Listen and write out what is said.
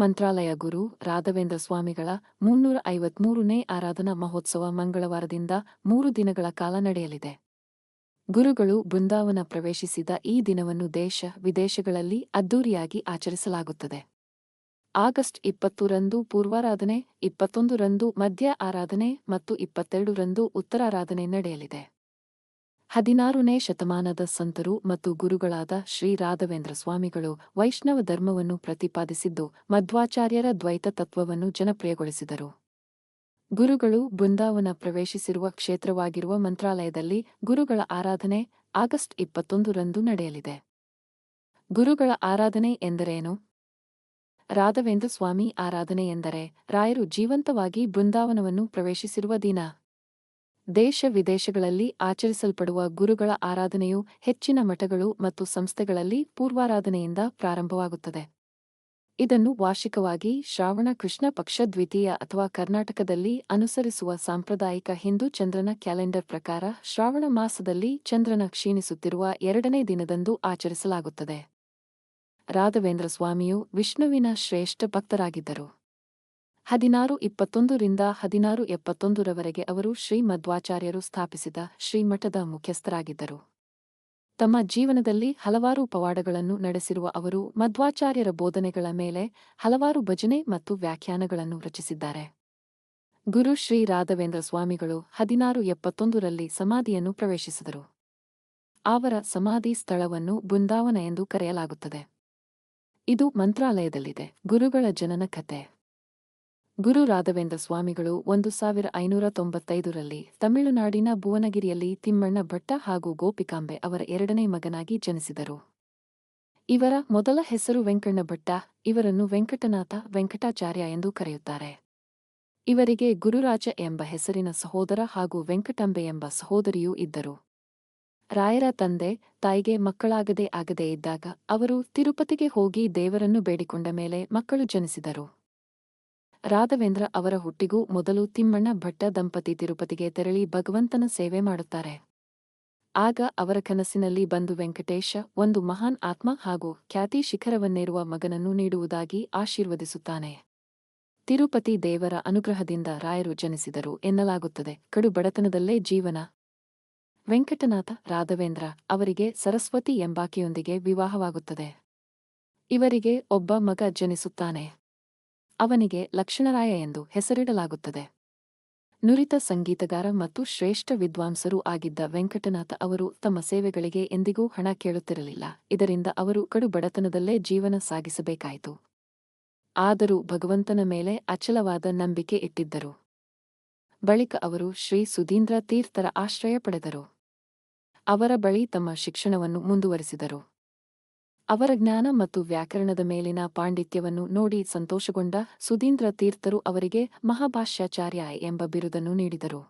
ಮಂತ್ರಾಲಯ ಗುರು ರಾಘವೇಂದ್ರ ಸ್ವಾಮಿಗಳ ಮುನ್ನೂರ ಐವತ್ಮೂರನೇ ಆರಾಧನಾ ಮಹೋತ್ಸವ ಮಂಗಳವಾರದಿಂದ ಮೂರು ದಿನಗಳ ಕಾಲ ನಡೆಯಲಿದೆ. ಗುರುಗಳು ಬೃಂದಾವನ ಪ್ರವೇಶಿಸಿದ ಈ ದಿನವನ್ನು ದೇಶ, ವಿದೇಶಗಳಲ್ಲಿ ಅದ್ದೂರಿಯಾಗಿ ಆಚರಿಸಲಾಗುತ್ತದೆ. ಆಗಸ್ಟ್ ಇಪ್ಪತ್ತರಂದು ಪೂರ್ವಾರಾಧನೆ, ಇಪ್ಪತ್ತೊಂದರಂದು ಮಧ್ಯ ಆರಾಧನೆ ಮತ್ತು ಇಪ್ಪತ್ತೆರಡರಂದು ಉತ್ತರಾರಾಧನೆ ನಡೆಯಲಿದೆ. ಹದಿನಾರನೇ ಶತಮಾನದ ಸಂತರು ಮತ್ತು ಗುರುಗಳಾದ ಶ್ರೀ ರಾಘವೇಂದ್ರ ಸ್ವಾಮಿಗಳು ವೈಷ್ಣವ ಧರ್ಮವನ್ನು ಪ್ರತಿಪಾದಿಸಿದ್ದು, ಮಧ್ವಾಚಾರ್ಯರ ದ್ವೈತ ತತ್ವವನ್ನು ಜನಪ್ರಿಯಗೊಳಿಸಿದರು. ಗುರುಗಳು ಬೃಂದಾವನ ಪ್ರವೇಶಿಸಿರುವ ಕ್ಷೇತ್ರವಾಗಿರುವ ಮಂತ್ರಾಲಯದಲ್ಲಿ ಗುರುಗಳ ಆರಾಧನೆ ಆಗಸ್ಟ್ ಇಪ್ಪತ್ತೊಂದರಂದು ನಡೆಯಲಿದೆ. ಗುರುಗಳ ಆರಾಧನೆ ಎಂದರೇನು? ರಾಘವೇಂದ್ರ ಸ್ವಾಮಿ ಆರಾಧನೆ ಎಂದರೆ ರಾಯರು ಜೀವಂತವಾಗಿ ಬೃಂದಾವನವನ್ನು ಪ್ರವೇಶಿಸಿರುವ ದಿನ. ದೇಶ ವಿದೇಶಗಳಲ್ಲಿ ಆಚರಿಸಲ್ಪಡುವ ಗುರುಗಳ ಆರಾಧನೆಯು ಹೆಚ್ಚಿನ ಮಠಗಳು ಮತ್ತು ಸಂಸ್ಥೆಗಳಲ್ಲಿ ಪೂರ್ವಾರಾಧನೆಯಿಂದ ಪ್ರಾರಂಭವಾಗುತ್ತದೆ. ಇದನ್ನು ವಾರ್ಷಿಕವಾಗಿ ಶ್ರಾವಣ ಕೃಷ್ಣ ಪಕ್ಷ ದ್ವಿತೀಯ ಅಥವಾ ಕರ್ನಾಟಕದಲ್ಲಿ ಅನುಸರಿಸುವ ಸಾಂಪ್ರದಾಯಿಕ ಹಿಂದೂ ಚಂದ್ರನ ಕ್ಯಾಲೆಂಡರ್ ಪ್ರಕಾರ ಶ್ರಾವಣ ಮಾಸದಲ್ಲಿ ಚಂದ್ರನ ಕ್ಷೀಣಿಸುತ್ತಿರುವ ಎರಡನೇ ದಿನದಂದು ಆಚರಿಸಲಾಗುತ್ತದೆ. ರಾಘವೇಂದ್ರ ಸ್ವಾಮಿಯು ವಿಷ್ಣುವಿನ ಶ್ರೇಷ್ಠ ಭಕ್ತರಾಗಿದ್ದರು. ಹದಿನಾರು ಇಪ್ಪತ್ತೊಂದರಿಂದ ಹದಿನಾರು ಎಪ್ಪತ್ತೊಂದರವರೆಗೆ ಅವರು ಶ್ರೀ ಮಧ್ವಾಚಾರ್ಯರು ಸ್ಥಾಪಿಸಿದ ಶ್ರೀಮಠದ ಮುಖ್ಯಸ್ಥರಾಗಿದ್ದರು. ತಮ್ಮ ಜೀವನದಲ್ಲಿ ಹಲವಾರು ಪವಾಡಗಳನ್ನು ನಡೆಸಿರುವ ಅವರು ಮಧ್ವಾಚಾರ್ಯರ ಬೋಧನೆಗಳ ಮೇಲೆ ಹಲವಾರು ಭಜನೆ ಮತ್ತು ವ್ಯಾಖ್ಯಾನಗಳನ್ನು ರಚಿಸಿದ್ದಾರೆ. ಗುರು ಶ್ರೀ ರಾಘವೇಂದ್ರ ಸ್ವಾಮಿಗಳು ಹದಿನಾರು ಎಪ್ಪತ್ತೊಂದರಲ್ಲಿ ಸಮಾಧಿಯನ್ನು ಪ್ರವೇಶಿಸಿದರು. ಅವರ ಸಮಾಧಿ ಸ್ಥಳವನ್ನು ಬೃಂದಾವನ ಎಂದು ಕರೆಯಲಾಗುತ್ತದೆ. ಇದು ಮಂತ್ರಾಲಯದಲ್ಲಿದೆ. ಗುರುಗಳ ಜನನ ಕತೆ ಗುರು ರಾಘವೇಂದ್ರ ಸ್ವಾಮಿಗಳು ಒಂದು ಸಾವಿರ ಐನೂರ ತೊಂಬತ್ತೈದರಲ್ಲಿ ತಮಿಳುನಾಡಿನ ಭುವನಗಿರಿಯಲ್ಲಿ ತಿಮ್ಮಣ್ಣ ಭಟ್ಟ ಹಾಗೂ ಗೋಪಿಕಾಂಬೆ ಅವರ ಎರಡನೇ ಮಗನಾಗಿ ಜನಿಸಿದರು. ಇವರ ಮೊದಲ ಹೆಸರು ವೆಂಕಣ್ಣ ಭಟ್ಟ, ಇವರನ್ನು ವೆಂಕಟನಾಥ ವೆಂಕಟಾಚಾರ್ಯ ಎಂದು ಕರೆಯುತ್ತಾರೆ. ಇವರಿಗೆ ಗುರುರಾಜ ಎಂಬ ಹೆಸರಿನ ಸಹೋದರ ಹಾಗೂ ವೆಂಕಟಂಬೆ ಎಂಬ ಸಹೋದರಿಯೂ ಇದ್ದರು. ರಾಯರ ತಂದೆ, ತಾಯಿಗೆ ಮಕ್ಕಳಾಗದೇ ಆಗದೇ ಇದ್ದಾಗ ಅವರು ತಿರುಪತಿಗೆ ಹೋಗಿ ದೇವರನ್ನು ಬೇಡಿಕೊಂಡ ಮೇಲೆ ಮಕ್ಕಳು ಜನಿಸಿದರು. ರಾಘವೇಂದ್ರ ಅವರ ಹುಟ್ಟಿಗೂ ಮೊದಲು ತಿಮ್ಮಣ್ಣ ಭಟ್ಟ ದಂಪತಿ ತಿರುಪತಿಗೆ ತೆರಳಿ ಭಗವಂತನ ಸೇವೆ ಮಾಡುತ್ತಾರೆ. ಆಗ ಅವರ ಕನಸಿನಲ್ಲಿ ಬಂದು ವೆಂಕಟೇಶ ಒಂದು ಮಹಾನ್ ಆತ್ಮ ಹಾಗೂ ಖ್ಯಾತಿ ಶಿಖರವನ್ನೇರುವ ಮಗನನ್ನು ನೀಡುವುದಾಗಿ ಆಶೀರ್ವದಿಸುತ್ತಾನೆ. ತಿರುಪತಿ ದೇವರ ಅನುಗ್ರಹದಿಂದ ರಾಯರು ಜನಿಸಿದರು ಎನ್ನಲಾಗುತ್ತದೆ. ಕಡು ಬಡತನದಲ್ಲೇ ಜೀವನ. ವೆಂಕಟನಾಥ ರಾಘವೇಂದ್ರ ಅವರಿಗೆ ಸರಸ್ವತಿ ಎಂಬಾಕೆಯೊಂದಿಗೆ ವಿವಾಹವಾಗುತ್ತದೆ. ಇವರಿಗೆ ಒಬ್ಬ ಮಗ ಜನಿಸುತ್ತಾನೆ. ಅವನಿಗೆ ಲಕ್ಷ್ಮಣರಾಯ ಎಂದು ಹೆಸರಿಡಲಾಗುತ್ತದೆ. ನುರಿತ ಸಂಗೀತಗಾರ ಮತ್ತು ಶ್ರೇಷ್ಠ ವಿದ್ವಾಂಸರೂ ಆಗಿದ್ದ ವೆಂಕಟನಾಥ ಅವರು ತಮ್ಮ ಸೇವೆಗಳಿಗೆ ಎಂದಿಗೂ ಹಣ ಕೇಳುತ್ತಿರಲಿಲ್ಲ. ಇದರಿಂದ ಅವರು ಕಡು ಬಡತನದಲ್ಲೇ ಜೀವನ ಸಾಗಿಸಬೇಕಾಯಿತು. ಆದರೂ ಭಗವಂತನ ಮೇಲೆ ಅಚಲವಾದ ನಂಬಿಕೆ ಇಟ್ಟಿದ್ದರು. ಬಳಿಕ ಅವರು ಶ್ರೀ ಸುಧೀಂದ್ರ ತೀರ್ಥರ ಆಶ್ರಯ ಪಡೆದರು. ಅವರ ಬಳಿ ತಮ್ಮ ಶಿಕ್ಷಣವನ್ನು ಮುಂದುವರಿಸಿದರು. ಅವರ ಜ್ಞಾನ ಮತ್ತು ವ್ಯಾಕರಣದ ಮೇಲಿನ ಪಾಂಡಿತ್ಯವನ್ನು ನೋಡಿ ಸಂತೋಷಗೊಂಡ ಸುಧೀಂದ್ರ ತೀರ್ಥರು ಅವರಿಗೆ ಮಹಾಭಾಷ್ಯಾಚಾರ್ಯ ಎಂಬ ಬಿರುದನ್ನು ನೀಡಿದರು.